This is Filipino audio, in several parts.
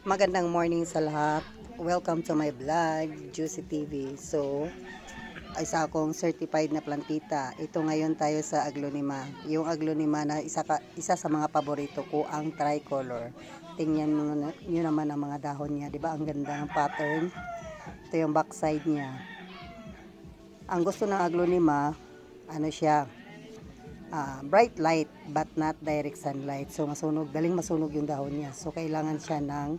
Magandang morning sa lahat. Welcome to my vlog, Juicy TV. So, isa akong certified na plantita. Ito ngayon tayo sa aglonema. Yung aglonema na isa, ka, isa sa mga paborito ko, ang tricolor. Tingnan mo na, nyo naman ang mga dahon niya. 'di ba Ang ganda ng pattern. Ito yung backside niya. Ang gusto ng aglonema, ano siya, ah, bright light but not direct sunlight. So masunog, daling masunog yung dahon niya. So kailangan siya ng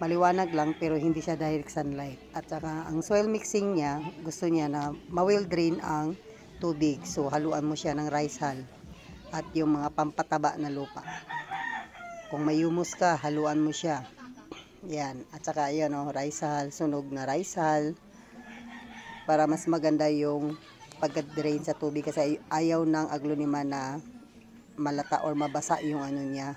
maliwanag lang pero hindi siya direct sunlight. At saka ang soil mixing niya, gusto niya na ma-well drain ang tubig. So haluan mo siya ng rice hull at yung mga pampataba na lupa. Kung may humus ka, haluan mo siya. Yan. At saka yan oh, rice hull, sunog na rice hull para mas maganda yung pagka-drain sa tubig kasi ay- ayaw ng aglonema na malata or mabasa yung ano niya.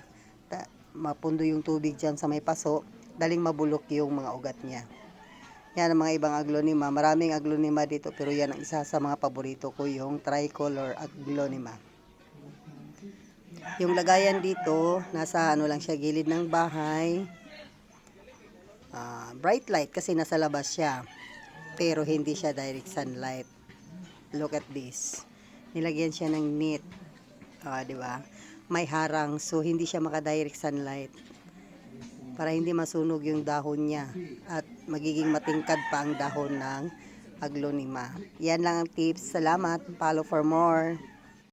Mapundo yung tubig dyan sa may paso, daling mabulok yung mga ugat niya. Yan ang mga ibang aglonema. Maraming aglonema dito pero yan ang isa sa mga paborito ko yung tricolor aglonema. Yung lagayan dito, nasa ano lang siya, gilid ng bahay. Ah, bright light kasi nasa labas siya. Pero hindi siya direct sunlight. Look at this. Nilagyan siya ng net. Ah, di ba? May harang so hindi siya maka-direct sunlight. Para hindi masunog yung dahon niya at magiging matingkad pa ang dahon ng aglonema. Yan lang ang tips. Salamat. Follow for more.